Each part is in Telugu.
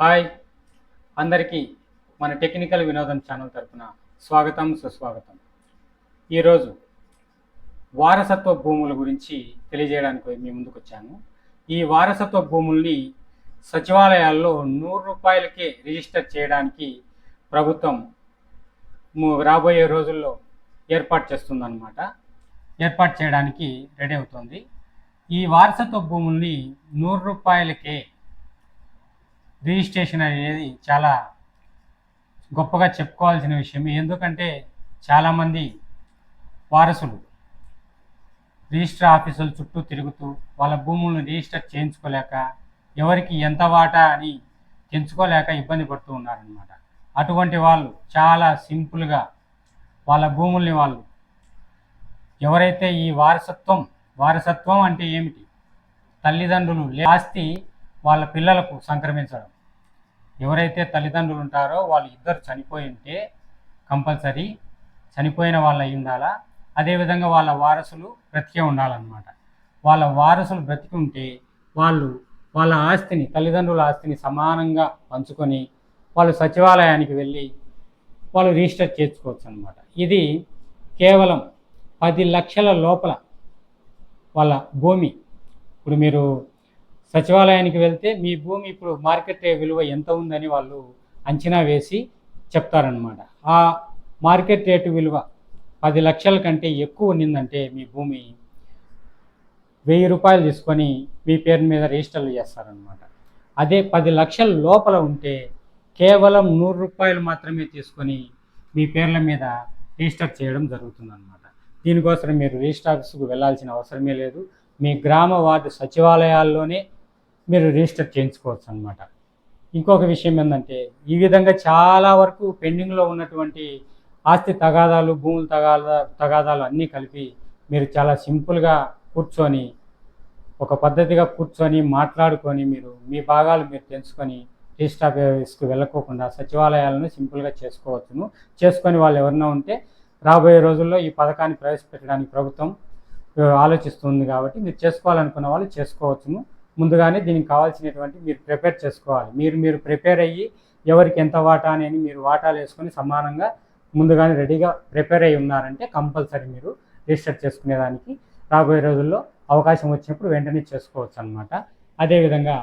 హాయ్. అందరికీ మన టెక్నికల్ వినోదం ఛానల్ తరపున స్వాగతం సుస్వాగతం. ఈరోజు వారసత్వ భూముల గురించి తెలియజేయడానికి మీ ముందుకు వచ్చాను ఈ వారసత్వ భూముల్ని సచివాలయాల్లో నూరు రూపాయలకే రిజిస్టర్ చేయడానికి ప్రభుత్వం రాబోయే రోజుల్లో ఏర్పాటు చేస్తుందన్నమాట. ఏర్పాటు చేయడానికి రెడీ అవుతుంది. ఈ వారసత్వ భూముల్ని నూరు రూపాయలకే రిజిస్ట్రేషన్ అనేది చాలా గొప్పగా చెప్పుకోవాల్సిన విషయం. ఎందుకంటే చాలామంది వారసులు రిజిస్టర్ ఆఫీసుల చుట్టూ తిరుగుతూ వాళ్ళ భూములను రిజిస్టర్ చేయించుకోలేక ఎవరికి ఎంత వాటా అని తెంచుకోలేక ఇబ్బంది పడుతూ ఉన్నారనమాట అటువంటి వాళ్ళు చాలా సింపుల్గా వాళ్ళ భూముల్ని వాళ్ళు ఎవరైతే ఈ వారసత్వం వారసత్వం అంటే ఏమిటి? తల్లిదండ్రులు ఆస్తి వాళ్ళ పిల్లలకు సంక్రమించడం. ఎవరైతే తల్లిదండ్రులు ఉంటారో వాళ్ళు ఇద్దరు చనిపోయి ఉంటే కంపల్సరీ చనిపోయిన వాళ్ళు అయి ఉండాలా? అదేవిధంగా వాళ్ళ వారసులు బ్రతికే ఉండాలన్నమాట. వాళ్ళ వారసులు బ్రతికి ఉంటే వాళ్ళు వాళ్ళ ఆస్తిని తల్లిదండ్రుల ఆస్తిని సమానంగా పంచుకొని వాళ్ళు సచివాలయానికి వెళ్ళి వాళ్ళు రిజిస్టర్ చేసుకోవచ్చు అనమాట ఇది కేవలం పది లక్షల లోపల వాళ్ళ భూమి. ఇప్పుడు మీరు సచివాలయానికి వెళ్తే మీ భూమి ఇప్పుడు మార్కెట్ విలువ ఎంత ఉందని వాళ్ళు అంచనా వేసి చెప్తారనమాట ఆ మార్కెట్ రేటు విలువ పది లక్షల కంటే ఎక్కువ ఉన్నిందంటే మీ భూమి వెయ్యి రూపాయలు తీసుకొని మీ పేరు మీద రిజిస్టర్లు చేస్తారనమాట అదే పది లక్షల లోపల ఉంటే కేవలం నూరు రూపాయలు మాత్రమే తీసుకొని మీ పేర్ల మీద రిజిస్టర్ చేయడం జరుగుతుందన్నమాట. దీనికోసం మీరు రిజిస్టర్ ఆఫీస్కు వెళ్ళాల్సిన అవసరమే లేదు. మీ గ్రామ వార్డు సచివాలయాల్లోనే మీరు రిజిస్టర్ చేయించుకోవచ్చు అనమాట ఇంకొక విషయం ఏంటంటే ఈ విధంగా చాలా వరకు పెండింగ్లో ఉన్నటువంటి ఆస్తి తగాదాలు భూముల తగాదా తగాదాలు అన్నీ కలిపి మీరు చాలా సింపుల్గా కూర్చొని ఒక పద్ధతిగా కూర్చొని మాట్లాడుకొని మీరు మీ భాగాలు మీరు తెలుసుకొని రిజిస్టర్ ఆఫీస్కి వెళ్ళకోకుండా సచివాలయాలను సింపుల్గా చేసుకోవచ్చును. చేసుకొని వాళ్ళు ఎవరైనా ఉంటే రాబోయే రోజుల్లో ఈ పథకాన్ని ప్రవేశపెట్టడానికి ప్రభుత్వం ఆలోచిస్తుంది కాబట్టి మీరు చేసుకోవాలనుకున్న వాళ్ళు చేసుకోవచ్చును. ముందుగానే దీనికి కావాల్సినటువంటి మీరు ప్రిపేర్ చేసుకోవాలి. మీరు మీరు ప్రిపేర్ అయ్యి ఎవరికి ఎంత వాటా అని మీరు వాటాలు వేసుకొని సమానంగా ముందుగానే రెడీగా ప్రిపేర్ అయ్యి ఉన్నారంటే కంపల్సరీ మీరు రిజిస్టర్ చేసుకునేదానికి రాబోయే రోజుల్లో అవకాశం వచ్చినప్పుడు వెంటనే చేసుకోవచ్చు అనమాట అదేవిధంగా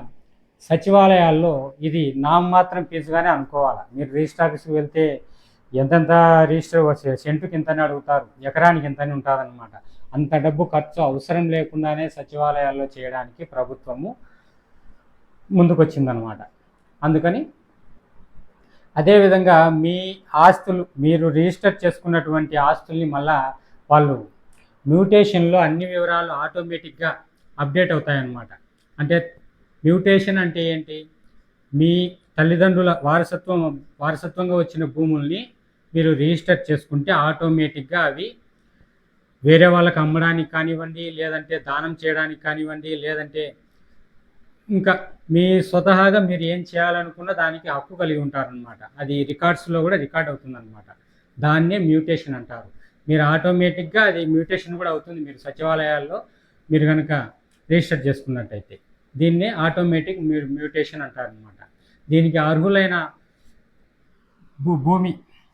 సచివాలయాల్లో ఇది నామమాత్రం ఫీజుగానే అనుకోవాలి. మీరు రిజిస్టర్ ఆఫీస్కి వెళ్తే ఎంతెంత రిజిస్టర్ సెంటుకి ఇంతని అడుగుతారు? ఎకరానికి ఇంతని ఉంటుందన్నమాట. అంత డబ్బు ఖర్చు అవసరం లేకుండానే సచివాలయాల్లో చేయడానికి ప్రభుత్వము ముందుకొచ్చిందనమాట అందుకని అదేవిధంగా మీ ఆస్తులు మీరు రిజిస్టర్ చేసుకున్నటువంటి ఆస్తుల్ని మళ్ళా వాళ్ళు మ్యూటేషన్లో అన్ని వివరాలు ఆటోమేటిక్గా అప్డేట్ అవుతాయన్నమాట. అంటే మ్యూటేషన్ అంటే ఏంటి? మీ తల్లిదండ్రుల వారసత్వం వారసత్వంగా వచ్చిన భూముల్ని మీరు రిజిస్టర్ చేసుకుంటే ఆటోమేటిక్గా అవి వేరే వాళ్ళకి అమ్మడానికి కానివ్వండి లేదంటే దానం చేయడానికి కానివ్వండి లేదంటే ఇంకా మీ స్వతహాగా మీరు ఏం చేయాలనుకున్న దానికి హక్కు కలిగి ఉంటారనమాట అది రికార్డ్స్లో కూడా రికార్డ్ అవుతుందన్నమాట. దాన్నే మ్యూటేషన్ అంటారు. మీరు ఆటోమేటిక్గా అది మ్యూటేషన్ కూడా అవుతుంది మీరు సచివాలయాల్లో మీరు కనుక రిజిస్టర్ చేసుకున్నట్టయితే. దీన్నే ఆటోమేటిక్ మీరు మ్యూటేషన్ అంటారనమాట దీనికి అర్హులైన భూ భూమి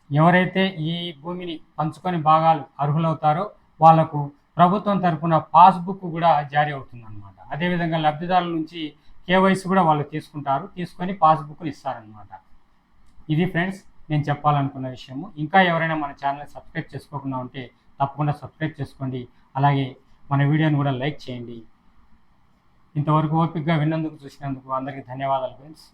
ఎవరైతే ఈ భూమిని పంచుకొని భాగాలు అర్హులవుతారో వాళ్ళకు ప్రభుత్వం తరఫున పాస్బుక్ కూడా జారీ అవుతుంది అనమాట అదేవిధంగా లబ్ధిదారుల నుంచి కేవైసీ కూడా వాళ్ళు తీసుకుంటారు. తీసుకొని పాస్బుక్ని ఇస్తారనమాట ఇది ఫ్రెండ్స్ నేను చెప్పాలనుకున్న విషయము. ఇంకా ఎవరైనా మన ఛానల్ సబ్స్క్రైబ్ చేసుకోకుండా ఉంటే తప్పకుండా సబ్స్క్రైబ్ చేసుకోండి. అలాగే మన వీడియోని కూడా లైక్ చేయండి. ఇంతవరకు ఓపికగా విన్నందుకు చూసినందుకు అందరికీ ధన్యవాదాలు ఫ్రెండ్స్.